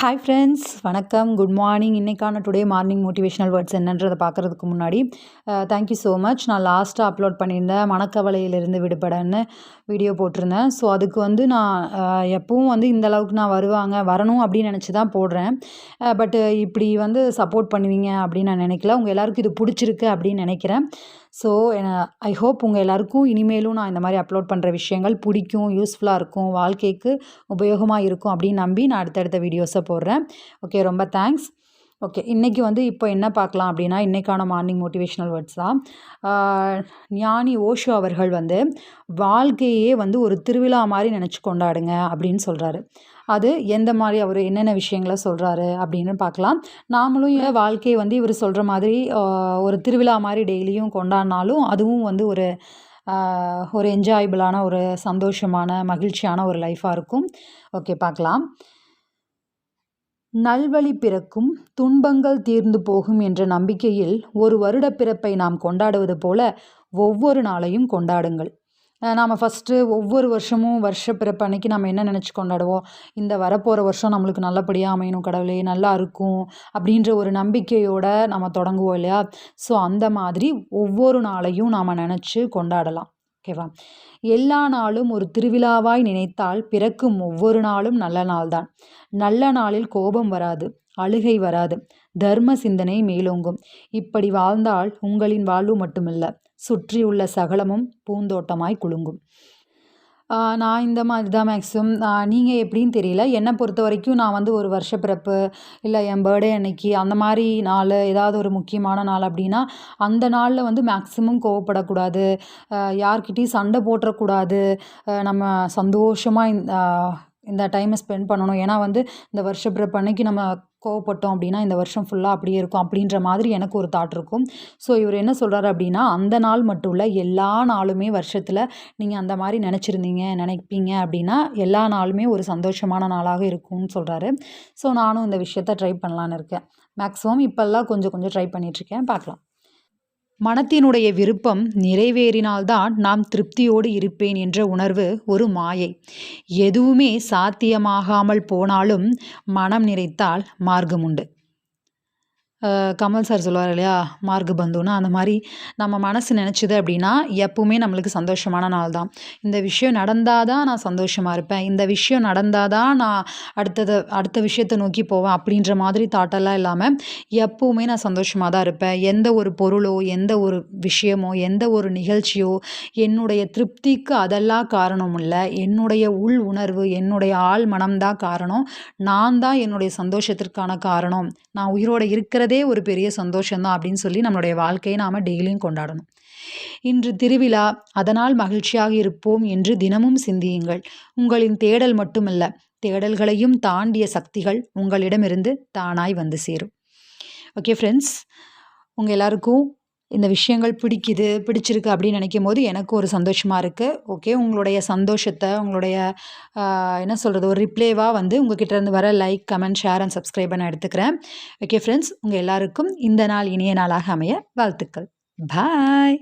Hi friends வணக்கம். Good morning இன்றைக்கான today morning motivational words என்னன்றதை பார்க்குறதுக்கு முன்னாடி தேங்க்யூ ஸோ மச் நான் லாஸ்ட்டாக அப்லோட் பண்ணியிருந்தேன் மனக்கவலையிலிருந்து விடுபடன்னு வீடியோ போட்டிருந்தேன். ஸோ அதுக்கு வந்து நான் எப்பவும் வந்து இந்த அளவுக்கு நான் வருவாங்க வரணும் அப்படின்னு நினச்சி தான் போடுறேன். பட்டு இப்படி வந்து சப்போர்ட் பண்ணுவீங்க அப்படின்னு நான் நினைக்கல. உங்கள் எல்லாருக்கும் இது பிடிச்சிருக்கு அப்படின்னு நினைக்கிறேன். ஸோ ஐ ஹோப் உங்கள் எல்லாருக்கும் இனிமேலும் நான் இந்த மாதிரி அப்லோட் பண்ணுற விஷயங்கள் பிடிக்கும் யூஸ்ஃபுல்லாக இருக்கும் வாழ்க்கைக்கு உபயோகமாக இருக்கும் அப்படின்னு நம்பி நான் அடுத்தடுத்த வீடியோஸை போடுறேன். ஓகே ரொம்ப தேங்க்ஸ் ஓகே இன்றைக்கி வந்து இப்போ என்ன பார்க்கலாம் அப்படின்னா இன்றைக்கான மார்னிங் மோட்டிவேஷ்னல் வேர்ட்ஸ் தான். ஞானி ஓஷோ அவர்கள் வந்து வாழ்க்கையே வந்து ஒரு திருவிழா மாதிரி நினச்சி கொண்டாடுங்க அப்படின்னு சொல்கிறாரு அது எந்த மாதிரி அவர் என்னென்ன விஷயங்களை சொல்கிறாரு அப்படின்னு பார்க்கலாம். நாமளும் என் வாழ்க்கையை வந்து இவர் சொல்கிற மாதிரி ஒரு திருவிழா மாதிரி டெய்லியும் கொண்டாடினாலும் அதுவும் வந்து ஒரு ஒரு என்ஜாயபிளான ஒரு சந்தோஷமான மகிழ்ச்சியான ஒரு லைஃப்பாக இருக்கும். ஓகே பார்க்கலாம். நல்வழி பிறக்கும் துன்பங்கள் தீர்ந்து போகும் என்ற நம்பிக்கையில் ஒரு வருட பிறப்பை நாம் கொண்டாடுவது போல ஒவ்வொரு நாளையும் கொண்டாடுங்கள். நாம் ஃபஸ்ட்டு ஒவ்வொரு வருஷமும் வருஷ பிறப்பு அன்னைக்கு நம்ம என்ன நினச்சி கொண்டாடுவோம்? இந்த வரப்போகிற வருஷம் நம்மளுக்கு நல்லபடியாக அமையணும் கடவுளே நல்லா இருக்கும் அப்படின்ற ஒரு நம்பிக்கையோடு நம்ம தொடங்குவோம் இல்லையா? ஸோ அந்த மாதிரி ஒவ்வொரு நாளையும் நாம் நினச்சி கொண்டாடலாம். ஓகேவா? எல்லா நாளும் ஒரு திருவிழாவாய் நினைத்தால் பிறக்கும் ஒவ்வொரு நாளும் நல்ல நாள்தான். நல்ல நாளில் கோபம் வராது அழுகை வராது தர்ம சிந்தனை மேலோங்கும். இப்படி வாழ்ந்தால் உங்களின் வாழ்வு மட்டுமில்ல சுற்றியுள்ள சகலமும் பூந்தோட்டமாய் குலுங்கும். நான் இந்த மாதிரி தான் மேக்ஸிமம் நீங்கள் எப்படின்னு தெரியல. என்னை பொறுத்த வரைக்கும் நான் வந்து ஒரு வருஷ பிறப்பு இல்லை என் பர்த்டே அன்னைக்கு அந்த மாதிரி நாள் ஏதாவது ஒரு முக்கியமான நாள் அப்படின்னா அந்த நாளில் வந்து மேக்ஸிமம் கோவப்படக்கூடாது. யார்கிட்டையும் சண்டை போட்டுறக்கூடாது. நம்ம சந்தோஷமாக இந்த டைமை ஸ்பெண்ட் பண்ணணும். ஏன்னா வந்து இந்த வருஷ பிறப்பு அன்னைக்கு நம்ம கோவப்பட்டோம் அப்படின்னா இந்த வருஷம் ஃபுல்லாக அப்படியே இருக்கும். அப்படின்ற மாதிரி எனக்கு ஒரு தாட் இருக்கும். ஸோ இவர் என்ன சொல்கிறாரு அப்படின்னா அந்த நாள் மட்டும் இல்லை எல்லா நாளுமே வருஷத்தில் நீங்கள் அந்த மாதிரி நினச்சிருந்தீங்க நினைப்பீங்க அப்படின்னா எல்லா நாளுமே ஒரு சந்தோஷமான நாளாக இருக்கும்னு சொல்கிறாரு ஸோ நானும் இந்த விஷயத்த ட்ரை பண்ணலான்னு இருக்கேன். மேக்ஸிமம் இப்போல்லாம் கொஞ்சம் கொஞ்சம் ட்ரை பண்ணிகிட்ருக்கேன் பார்க்கலாம். மனத்தினுடைய விருப்பம் நிறைவேறினால்தான் நாம் திருப்தியோடு இருப்பேன் என்ற உணர்வு ஒரு மாயை. எதுவுமே சாத்தியமாகாமல் போனாலும் மனம் நிறைத்தால் மார்க்கம் உண்டு கமல் சார் சொல்லுவார் இல்லையா? மார்க் பந்துனா அந்த மாதிரி நம்ம மனசு நினச்சிது அப்படின்னா எப்பவுமே நம்மளுக்கு சந்தோஷமான நாள் தான். இந்த விஷயம் நடந்தால் தான் நான் சந்தோஷமாக இருப்பேன். இந்த விஷயம் நடந்தால் தான் நான் அடுத்தது அடுத்த விஷயத்தை நோக்கி போவேன் அப்படின்ற மாதிரி தாட்டெல்லாம் இல்லாமல் எப்பவுமே நான் சந்தோஷமாக தான் இருப்பேன். எந்த ஒரு பொருளோ எந்த ஒரு விஷயமோ எந்த ஒரு நிகழ்ச்சியோ என்னுடைய திருப்திக்கு அதெல்லாம் காரணம் இல்லை. என்னுடைய உள் உணர்வு என்னுடைய ஆள் மனம்தான் காரணம். நான் தான் என்னுடைய சந்தோஷத்திற்கான காரணம். நான் உயிரோட இருக்கிற ஒரு பெரிய சந்தோஷம்தான் அப்படின்னு சொல்லி நம்மளுடைய வாழ்க்கையை நாம் டெய்லியும் கொண்டாடணும். இன்று திருவிழா அதனால் மகிழ்ச்சியாக இருப்போம் என்று தினமும் சிந்தியுங்கள். உங்களின் தேடல் மட்டுமல்ல தேடல்களையும் தாண்டிய சக்திகள் உங்களிடமிருந்து தானாய் வந்து சேரும். ஓகே ஃப்ரெண்ட்ஸ் உங்கள் எல்லாருக்கும் இந்த விஷயங்கள் பிடிக்குது பிடிச்சிருக்கு அப்படின்னு நினைக்கும் போது எனக்கு ஒரு சந்தோஷமாக இருக்குது ஓகே உங்களுடைய சந்தோஷத்தை உங்களுடைய என்ன சொல்கிறது ஒரு ரிப்ளேவாக வந்து உங்ககிட்ட இருந்து வர like comment share and subscribe நான் எடுத்துக்கிறேன். ஓகே ஃப்ரெண்ட்ஸ் உங்கள் எல்லாருக்கும் இந்த நாள் இனிய நாளாக அமைய வாழ்த்துக்கள். பாய்